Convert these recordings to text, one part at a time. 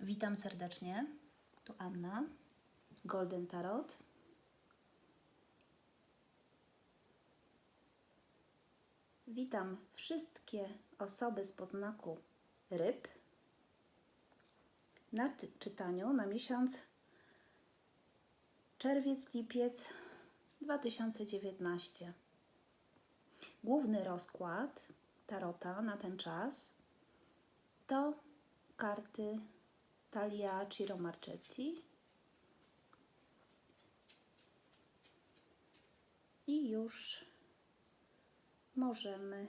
Witam serdecznie. Tu Anna, Golden Tarot. Witam wszystkie osoby z podznaku ryb na czytaniu na miesiąc czerwiec-lipiec 2019. Główny rozkład tarota na ten czas to karty Talia Ciro Marchetti i już możemy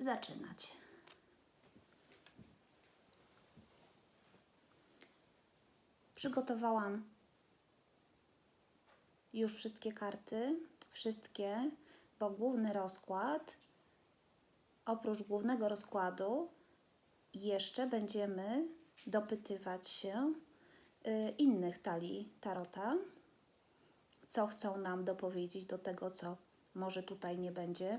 zaczynać. Przygotowałam już wszystkie karty, wszystkie, bo główny rozkład, oprócz głównego rozkładu, jeszcze będziemy dopytywać się y, innych talii tarota, co chcą nam dopowiedzieć do tego, co może tutaj nie będzie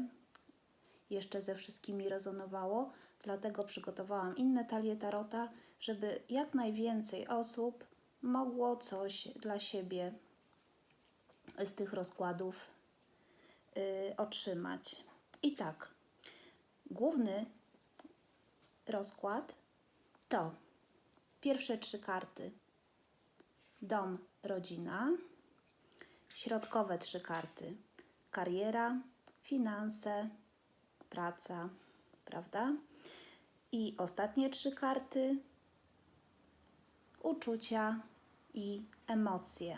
jeszcze ze wszystkimi rezonowało. Dlatego przygotowałam inne talie tarota, żeby jak najwięcej osób mogło coś dla siebie z tych rozkładów y, otrzymać. I tak, główny rozkład to pierwsze trzy karty. Dom, rodzina, środkowe trzy karty. Kariera, finanse, praca, prawda? I ostatnie trzy karty. Uczucia i emocje.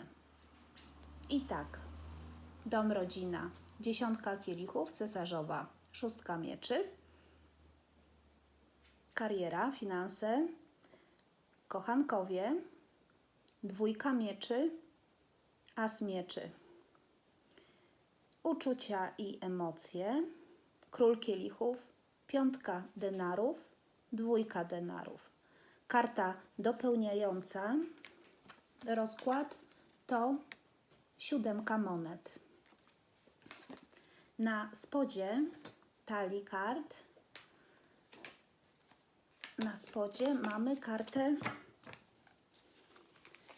I tak, dom, rodzina, dziesiątka kielichów, cesarzowa, szóstka mieczy, kariera, finanse, kochankowie, dwójka mieczy, as mieczy, uczucia i emocje, król kielichów, piątka denarów, dwójka denarów. Karta dopełniająca rozkład to siódemka monet. Na spodzie talii kart na spodzie mamy kartę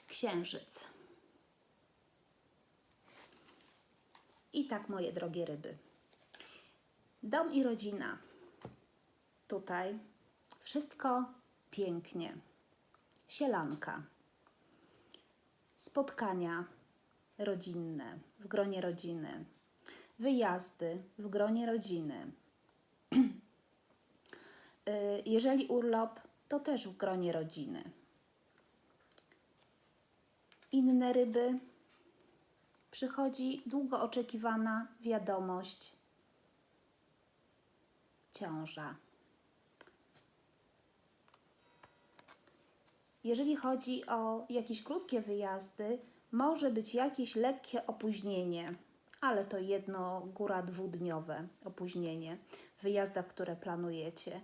księżyc. I tak, moje drogie ryby. Dom i rodzina. Tutaj wszystko pięknie. Sielanka. Spotkania rodzinne w gronie rodziny. Wyjazdy w gronie rodziny. Y, Jeżeli urlop, to też w gronie rodziny. Inne ryby przychodzi długo oczekiwana wiadomość ciąża. Jeżeli chodzi o jakieś krótkie wyjazdy, może być jakieś lekkie opóźnienie, ale to jedno, góra dwudniowe opóźnienie w wyjazdach, które planujecie.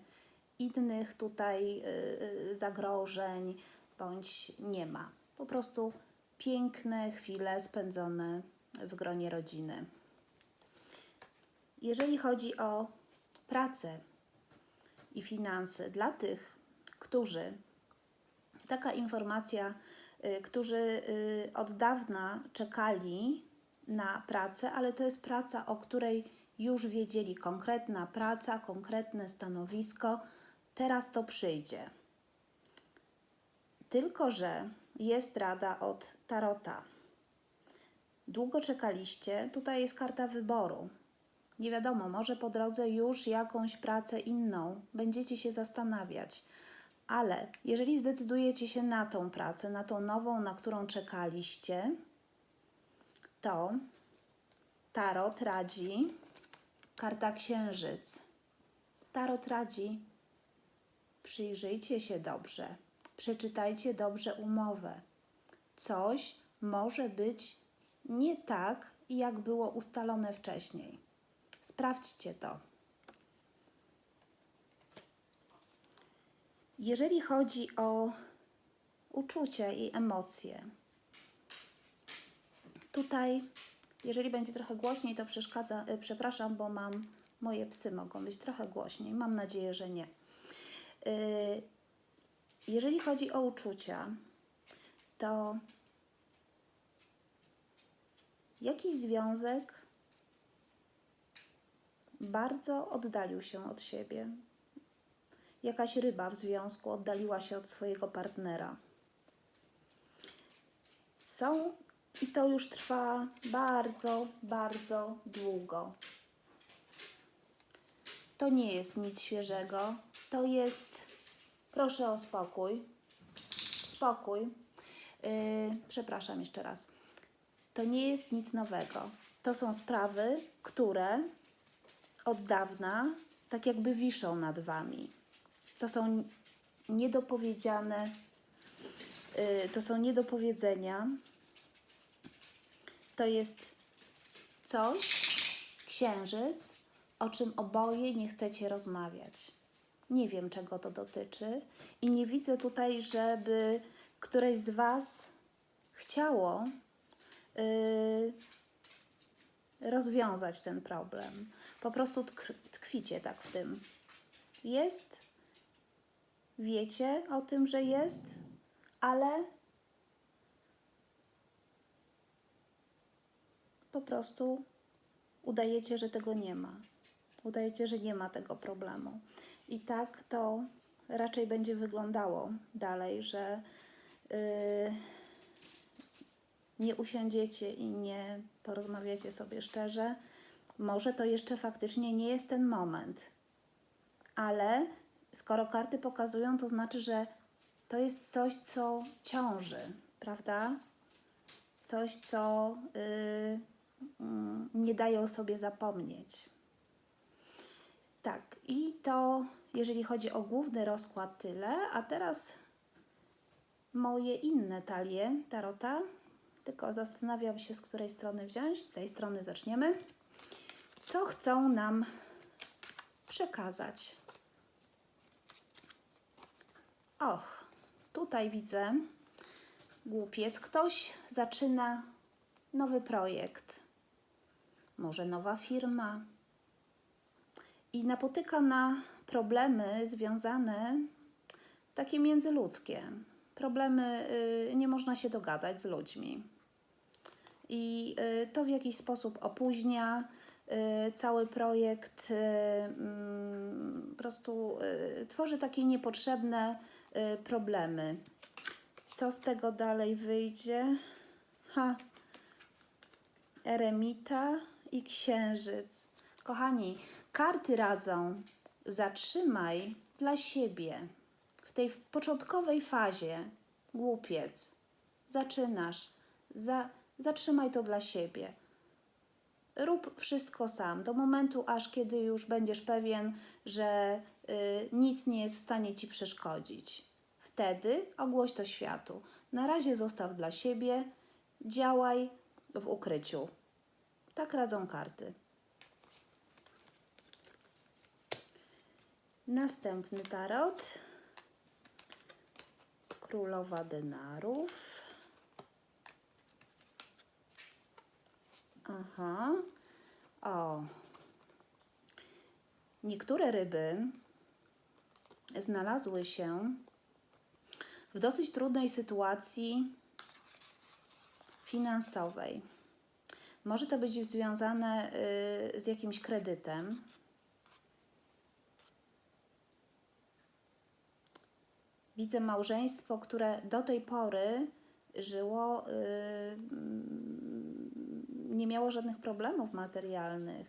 Innych tutaj yy, zagrożeń bądź nie ma. Po prostu piękne chwile spędzone w gronie rodziny. Jeżeli chodzi o pracę i finanse dla tych, którzy taka informacja, y, którzy y, od dawna czekali na pracę, ale to jest praca, o której już wiedzieli, konkretna praca, konkretne stanowisko, teraz to przyjdzie. Tylko, że jest rada od Tarota. Długo czekaliście, tutaj jest karta wyboru. Nie wiadomo, może po drodze już jakąś pracę inną będziecie się zastanawiać, ale jeżeli zdecydujecie się na tą pracę, na tą nową, na którą czekaliście, to Tarot radzi, karta Księżyc. Tarot radzi, przyjrzyjcie się dobrze, przeczytajcie dobrze umowę. Coś może być nie tak, jak było ustalone wcześniej. Sprawdźcie to. Jeżeli chodzi o uczucia i emocje, tutaj, jeżeli będzie trochę głośniej, to przeszkadza, przepraszam, bo mam moje psy mogą być trochę głośniej. Mam nadzieję, że nie. Y, jeżeli chodzi o uczucia, to jakiś związek bardzo oddalił się od siebie. Jakaś ryba w związku oddaliła się od swojego partnera. Są i to już trwa bardzo, bardzo długo. To nie jest nic świeżego. To jest. Proszę o spokój. Spokój. Yy, przepraszam jeszcze raz. To nie jest nic nowego. To są sprawy, które od dawna tak jakby wiszą nad wami. To są niedopowiedziane, yy, to są niedopowiedzenia. To jest coś, księżyc, o czym oboje nie chcecie rozmawiać. Nie wiem, czego to dotyczy, i nie widzę tutaj, żeby któreś z Was chciało yy, rozwiązać ten problem. Po prostu tkwicie tak w tym. Jest, wiecie o tym, że jest, ale po prostu udajecie, że tego nie ma. Udajecie, że nie ma tego problemu. I tak to raczej będzie wyglądało dalej, że yy, nie usiądziecie i nie porozmawiacie sobie szczerze. Może to jeszcze faktycznie nie jest ten moment, ale skoro karty pokazują, to znaczy, że to jest coś, co ciąży, prawda? Coś, co yy, mm, nie daje o sobie zapomnieć. Tak, i to jeżeli chodzi o główny rozkład tyle, a teraz moje inne talie tarota. Tylko zastanawiam się, z której strony wziąć. Z tej strony zaczniemy. Co chcą nam przekazać? Och, tutaj widzę głupiec. Ktoś zaczyna nowy projekt. Może nowa firma, i napotyka na problemy związane takie międzyludzkie. Problemy, y, nie można się dogadać z ludźmi. I y, to w jakiś sposób opóźnia y, cały projekt, mm, po prostu tworzy takie niepotrzebne problemy. Co z tego dalej wyjdzie? Ha, eremita i księżyc. Kochani, Karty radzą, zatrzymaj dla siebie w tej początkowej fazie, głupiec. Zaczynasz, za, zatrzymaj to dla siebie. Rób wszystko sam, do momentu, aż kiedy już będziesz pewien, że y, nic nie jest w stanie ci przeszkodzić. Wtedy ogłoś to światu. Na razie zostaw dla siebie, działaj w ukryciu. Tak radzą karty. Następny tarot. Królowa denarów. Aha. O. Niektóre ryby znalazły się w dosyć trudnej sytuacji finansowej. Może to być związane y, z jakimś kredytem, widzę małżeństwo, które do tej pory żyło, yy, nie miało żadnych problemów materialnych.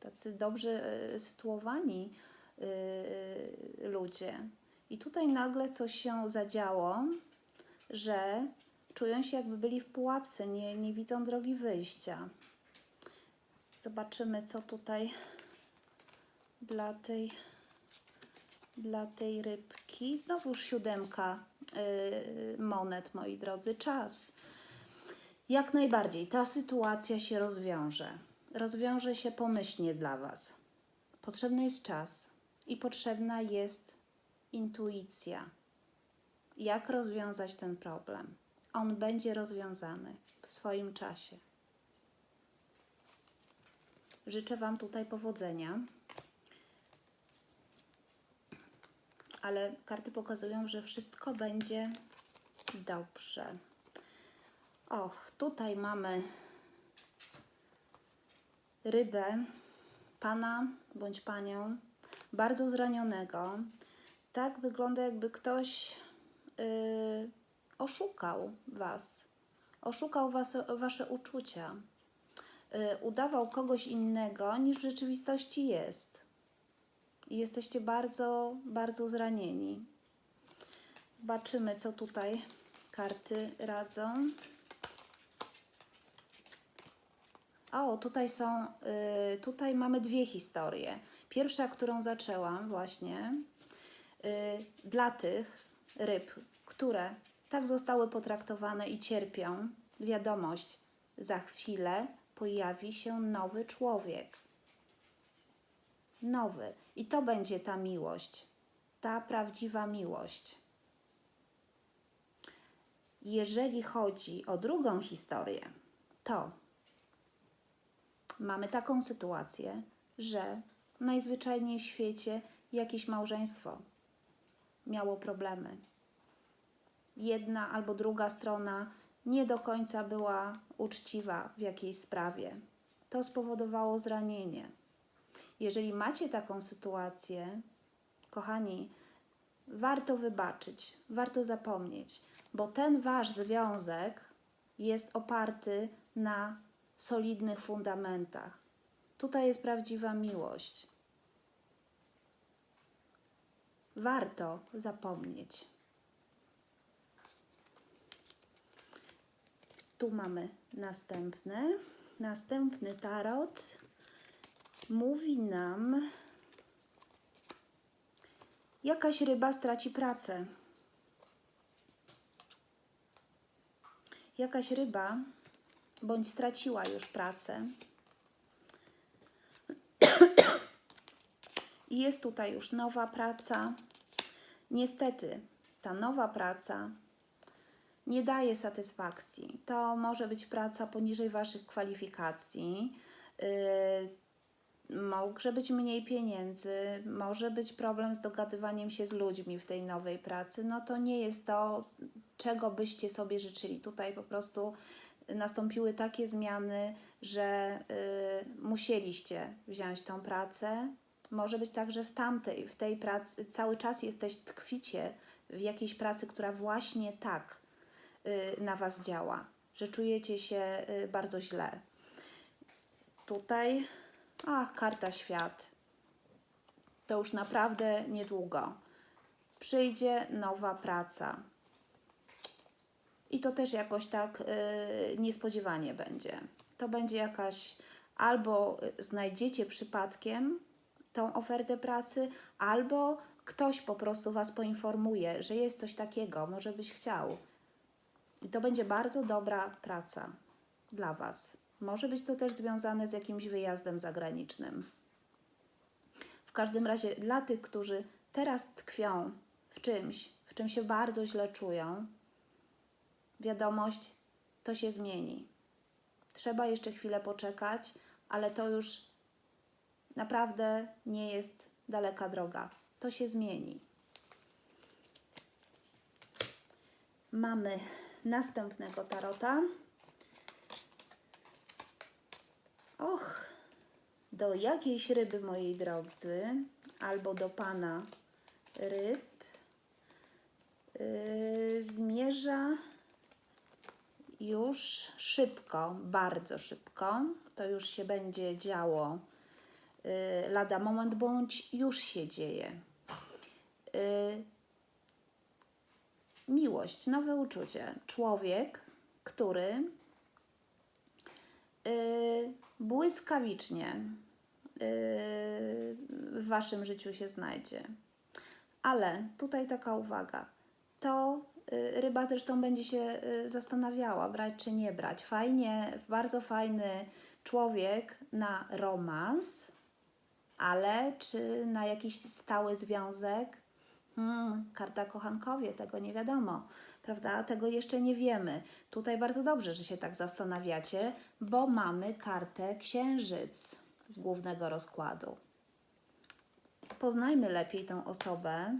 Tacy dobrze yy, sytuowani yy, ludzie. I tutaj nagle coś się zadziało, że czują się jakby byli w pułapce, nie, nie widzą drogi wyjścia. Zobaczymy, co tutaj dla tej dla tej rybki. Znowuż siódemka yy, monet, moi drodzy, czas. Jak najbardziej ta sytuacja się rozwiąże. Rozwiąże się pomyślnie dla Was. Potrzebny jest czas i potrzebna jest intuicja. Jak rozwiązać ten problem? On będzie rozwiązany w swoim czasie. Życzę Wam tutaj powodzenia. Ale karty pokazują, że wszystko będzie dobrze. Och, tutaj mamy rybę, pana bądź panią, bardzo zranionego. Tak wygląda, jakby ktoś yy, oszukał was, oszukał was, wasze uczucia, yy, udawał kogoś innego niż w rzeczywistości jest. I jesteście bardzo, bardzo zranieni. Zobaczymy, co tutaj karty radzą. O, tutaj są, y, tutaj mamy dwie historie. Pierwsza, którą zaczęłam właśnie, y, dla tych ryb, które tak zostały potraktowane i cierpią, wiadomość, za chwilę pojawi się nowy człowiek. Nowy. I to będzie ta miłość, ta prawdziwa miłość. Jeżeli chodzi o drugą historię, to mamy taką sytuację, że najzwyczajniej w świecie jakieś małżeństwo miało problemy. Jedna albo druga strona nie do końca była uczciwa w jakiejś sprawie. To spowodowało zranienie. Jeżeli macie taką sytuację, kochani, warto wybaczyć, warto zapomnieć, bo ten wasz związek jest oparty na solidnych fundamentach. Tutaj jest prawdziwa miłość. Warto zapomnieć. Tu mamy następny. Następny tarot mówi nam, jakaś ryba straci pracę. Jakaś ryba bądź straciła już pracę. I jest tutaj już nowa praca. Niestety, ta nowa praca nie daje satysfakcji. To może być praca poniżej Waszych kwalifikacji. Yy, może być mniej pieniędzy, może być problem z dogadywaniem się z ludźmi w tej nowej pracy. No to nie jest to, czego byście sobie życzyli. Tutaj po prostu nastąpiły takie zmiany, że y, musieliście wziąć tą pracę. Może być tak, że w tamtej, w tej pracy cały czas jesteś tkwicie w jakiejś pracy, która właśnie tak y, na Was działa, że czujecie się y, bardzo źle. Tutaj, ach, karta świat. To już naprawdę niedługo. Przyjdzie nowa praca. I to też jakoś tak y, niespodziewanie będzie. To będzie jakaś albo znajdziecie przypadkiem tą ofertę pracy, albo ktoś po prostu Was poinformuje, że jest coś takiego, może byś chciał. I to będzie bardzo dobra praca dla Was. Może być to też związane z jakimś wyjazdem zagranicznym. W każdym razie dla tych, którzy teraz tkwią w czymś, w czym się bardzo źle czują, wiadomość, to się zmieni. Trzeba jeszcze chwilę poczekać, ale to już naprawdę nie jest daleka droga. To się zmieni. Mamy następnego tarota. Och, do jakiejś ryby, moi drodzy, albo do pana ryb, yy, zmierza już szybko, bardzo szybko. To już się będzie działo y, lada moment, bądź już się dzieje. Y, miłość, nowe uczucie. Człowiek, który y, błyskawicznie w waszym życiu się znajdzie. Ale tutaj taka uwaga. To Y, ryba zresztą będzie się y, zastanawiała, brać czy nie brać. Fajnie, bardzo fajny człowiek na romans, ale czy na jakiś stały związek? Hmm, karta kochankowie, tego nie wiadomo, prawda? Tego jeszcze nie wiemy. Tutaj bardzo dobrze, że się tak zastanawiacie, bo mamy kartę księżyc z głównego rozkładu. Poznajmy lepiej tę osobę,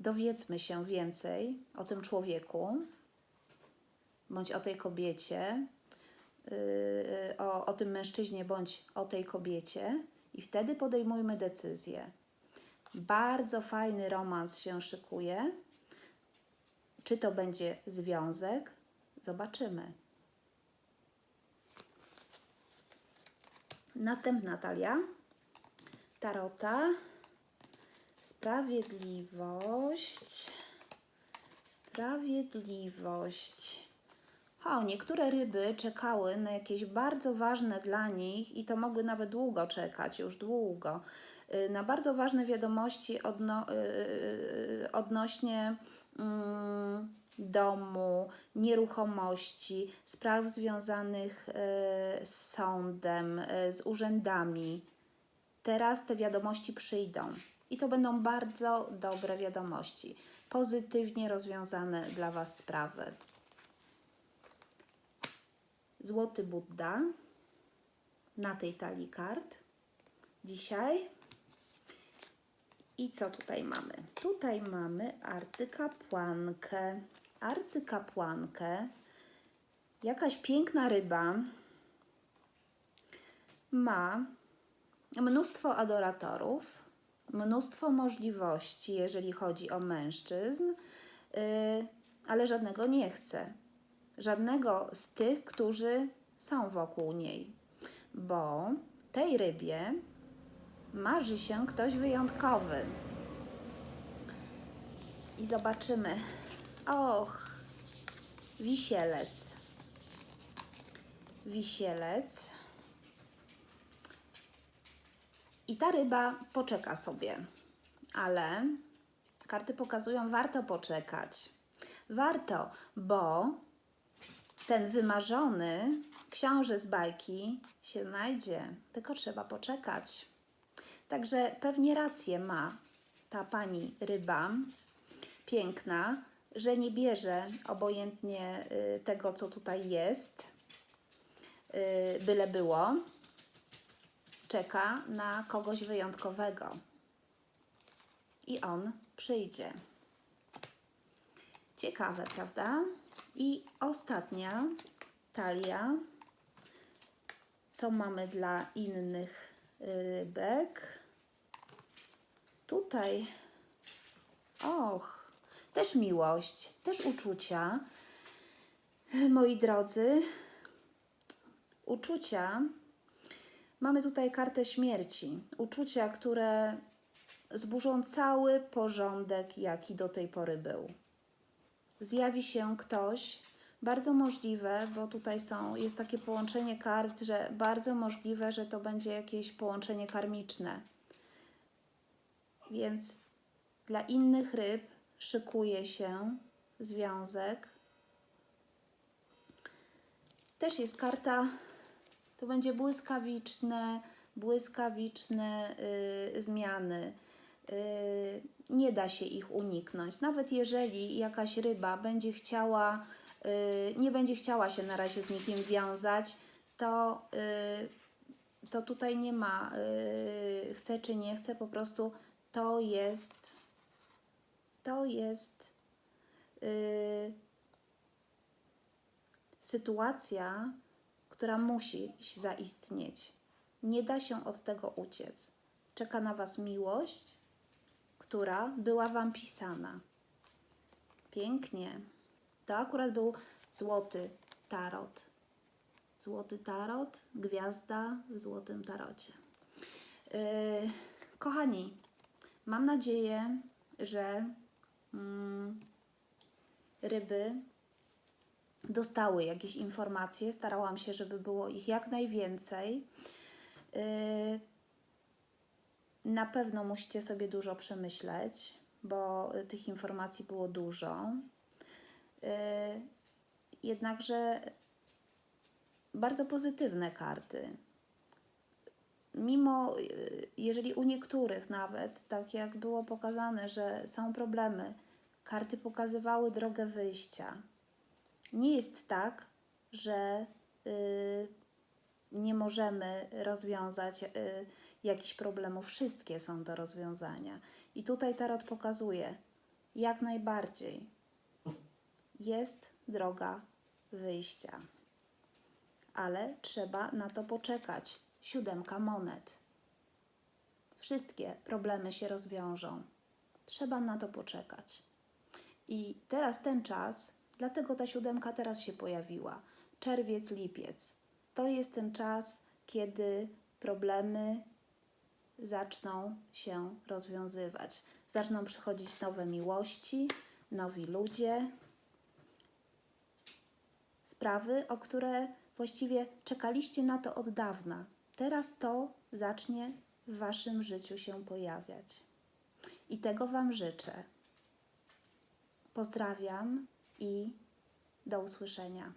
dowiedzmy się więcej o tym człowieku bądź o tej kobiecie, yy, o, o tym mężczyźnie bądź o tej kobiecie i wtedy podejmujmy decyzję. Bardzo fajny romans się szykuje. Czy to będzie związek? Zobaczymy. Następna talia. Tarota. Sprawiedliwość. Sprawiedliwość. O, niektóre ryby czekały na jakieś bardzo ważne dla nich i to mogły nawet długo czekać, już długo, y, na bardzo ważne wiadomości odno, yy, odnośnie mm, domu, nieruchomości, spraw związanych y, z sądem, y, z urzędami. Teraz te wiadomości przyjdą i to będą bardzo dobre wiadomości, pozytywnie rozwiązane dla Was sprawy. Złoty Buddha na tej talii kart dzisiaj. I co tutaj mamy? Tutaj mamy arcykapłankę. Arcykapłankę. Jakaś piękna ryba ma mnóstwo adoratorów, mnóstwo możliwości, jeżeli chodzi o mężczyzn, yy, ale żadnego nie chce. Żadnego z tych, którzy są wokół niej, bo tej rybie marzy się ktoś wyjątkowy. I zobaczymy. Och, wisielec. Wisielec. I ta ryba poczeka sobie, ale karty pokazują, warto poczekać. Warto, bo ten wymarzony książę z bajki się znajdzie, tylko trzeba poczekać. Także pewnie rację ma ta pani ryba, piękna, że nie bierze obojętnie y, tego, co tutaj jest, y, byle było. Czeka na kogoś wyjątkowego. I on przyjdzie. Ciekawe, prawda? I ostatnia talia. Co mamy dla innych rybek? Tutaj, och, też miłość, też uczucia. Moi drodzy, uczucia. Mamy tutaj kartę śmierci. Uczucia, które zburzą cały porządek, jaki do tej pory był zjawi się ktoś, bardzo możliwe, bo tutaj są, jest takie połączenie kart, że bardzo możliwe, że to będzie jakieś połączenie karmiczne. Więc dla innych ryb szykuje się związek. Też jest karta, to będzie błyskawiczne, błyskawiczne yy, zmiany. Yy, nie da się ich uniknąć. Nawet jeżeli jakaś ryba będzie chciała, yy, nie będzie chciała się na razie z nikim wiązać, to, yy, to tutaj nie ma chce czy nie chce, po prostu to jest to jest sytuacja, która musi zaistnieć. Nie da się od tego uciec. Czeka na Was miłość, która była Wam pisana. Pięknie. To akurat był złoty tarot. Złoty tarot, gwiazda w złotym tarocie. Yy, kochani, mam nadzieję, że mm, ryby dostały jakieś informacje. Starałam się, żeby było ich jak najwięcej. Yy, na pewno musicie sobie dużo przemyśleć, bo y, tych informacji było dużo. Y, jednakże bardzo pozytywne karty. Mimo, y, jeżeli u niektórych nawet, tak jak było pokazane, że są problemy, karty pokazywały drogę wyjścia. Nie jest tak, że nie możemy rozwiązać jakichś problemów. Wszystkie są do rozwiązania. I tutaj tarot pokazuje, Jak najbardziej. Jest droga wyjścia. Ale trzeba na to poczekać. Siódemka monet. Wszystkie problemy się rozwiążą. Trzeba na to poczekać. I teraz ten czas, dlatego ta siódemka teraz się pojawiła. Czerwiec, lipiec. To jest ten czas, kiedy problemy zaczną się rozwiązywać. Zaczną przychodzić nowe miłości, nowi ludzie, sprawy, o które właściwie czekaliście na to od dawna. Teraz to zacznie w Waszym życiu się pojawiać. I tego Wam życzę. Pozdrawiam i do usłyszenia.